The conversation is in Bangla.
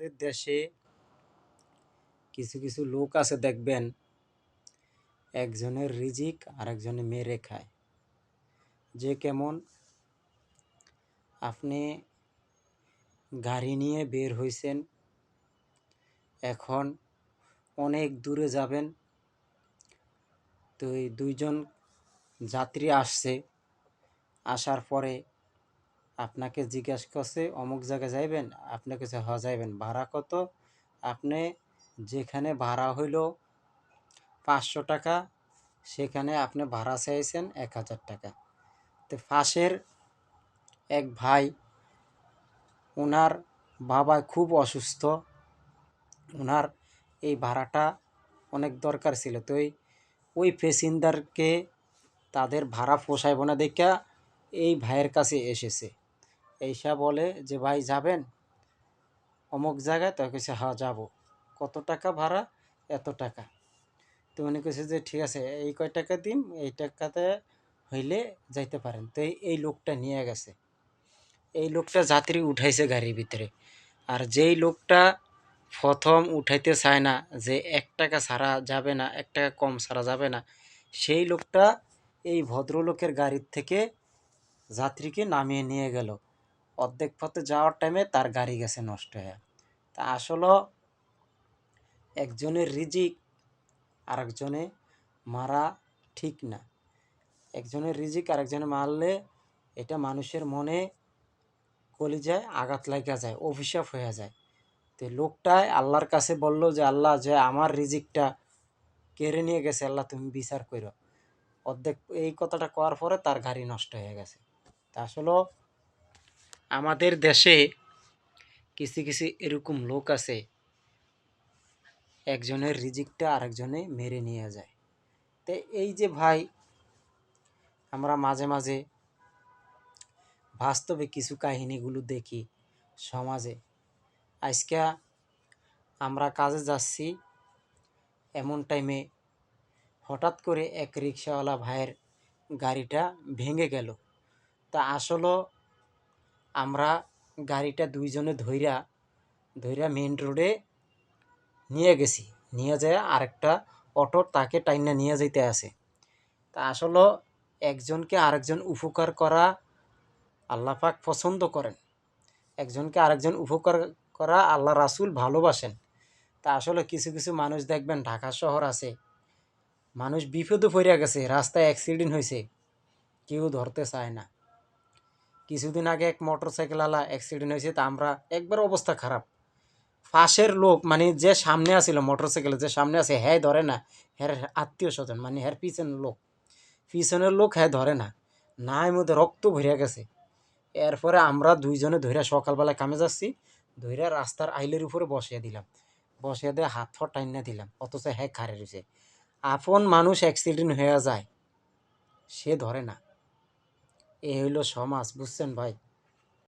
আমাদের দেশে কিছু কিছু লোক আছে, দেখবেন একজনের রিজিক আরেকজনে মেরে খায়। যে কেমন আপনি গাড়ি নিয়ে বের হয়েছেন এখন অনেক দূরে যাবেন, তো এই দুইজন যাত্রী আসছে, আসার পরে আপনাকে জিজ্ঞাসা করছে, অমুক জায়গায় যাইবেন আপনি কাছে হ যাইবেন ভাড়া কত? আপনি যেখানে ভাড়া হইল পাঁচশো টাকা, সেখানে আপনি ভাড়া চাইছেন এক হাজার টাকা। তো পাশের এক ভাই ওনার বাবা খুব অসুস্থ। ওনার এই ভাড়াটা অনেক দরকার ছিল। তো ওই ওই প্যাসেঞ্জারকে তাদের ভাড়া পোষাইব না, দেখা এই ভাইয়ের কাছে এসেছে। এইসা বলে যে, ভাই, যাবেন? অমুক জায়গায় তো কেছে হ্যাঁ যাব। কত টাকা ভাড়া? এত টাকা। তো উনি কেছে যে, ঠিক আছে, এই কয় টাকা দিন, এই টাকাতে হইলে যাইতে পারেন। তো এই- এই লোকটা নিয়ে গেছে। এই লোকটা যাত্রী উঠাইছে গাড়ির ভিতরে। আর যেই লোকটা প্রথম উঠাইতে চায় না যে, এক টাকা ছাড়া যাবে না, এক টাকা কম ছাড়া যাবে না, সেই লোকটা এই ভদ্রলোকের গাড়ির থেকে যাত্রীকে নামিয়ে নিয়ে গেল। অর্ধেক পথে যাওয়ার টাইমে তার গাড়ি গেছে নষ্ট হয়ে। তা আসলে একজনের রিজিক আরেকজনে মারা ঠিক না। একজনের রিজিক আরেকজনে মারলে এটা মানুষের মনে কলি যায় আঘাত লাগা যায়, অভিশাপ হয়ে যায়। তো লোকটায় আল্লাহর কাছে বলল যে, আল্লাহ, যে আমার রিজিকটা কেড়ে নিয়ে গেছে, আল্লাহ তুমি বিচার করো অর্ধেক এই কথাটা করার পরে তার গাড়ি নষ্ট হয়ে গেছে। তা আসলে আমাদের দেশে কিছু কিছু এরকম লোক আছে, একজনের রিজিকটা আরেকজনে মেরে নিয়ে যায়। তো এই যে ভাই, আমরা মাঝে মাঝে বাস্তবে কিছু কাহিনীগুলো দেখি সমাজে। আজকে আমরা কাজে যাচ্ছি এমন টাইমে হঠাৎ করে এক রিক্সাওয়ালা ভাইয়ের গাড়িটা ভেঙে গেল। তা আসলে আমরা গাড়িটা দুইজনে ধইরা ধইরা মেন রোডে নিয়ে গেছি। নিয়ে যায় আরেকটা অটো, তাকে টাইনা নিয়ে যাইতে আসে তা আসলে একজনকে আরেকজন উপকার করা আল্লাহ পাক পছন্দ করেন। একজনকে আরেকজন উপকার করা আল্লাহ রাসূল ভালোবাসেন। তা আসলে কিছু কিছু মানুষ দেখবেন, ঢাকা শহর আছে, মানুষ বিপদে পড়ে গেছে, রাস্তায় অ্যাক্সিডেন্ট হয়েছে কেউ ধরতে চায় না। কিছুদিন আগে এক মোটর সাইকেলওয়ালা অ্যাক্সিডেন্ট হয়েছে, তা আমরা একবার অবস্থা খারাপ। পাশের লোক মানে যে সামনে আসিল মোটর সাইকেলে যে সামনে আছে হ্যাঁ ধরে না। হ্যার আত্মীয় স্বজন মানে হ্যার পিছনের লোক। পিছনের লোক হ্যাঁ ধরে না। নাই মধ্যে রক্ত ভরিয়া গেছে। এরপরে আমরা দুইজনে ধইরা সকালবেলা কামে যাচ্ছি, ধইরা রাস্তার আইলের উপরে বসিয়ে দিলাম। বসিয়ে দিয়ে হাত ফট টাইনা দিলাম, অথচ হ্যাঁ খারে রয়েছে আপন মানুষ অ্যাক্সিডেন্ট হয়ে যায়, সে ধরে না। এ হইল সমাজ বুঝছেন ভাই?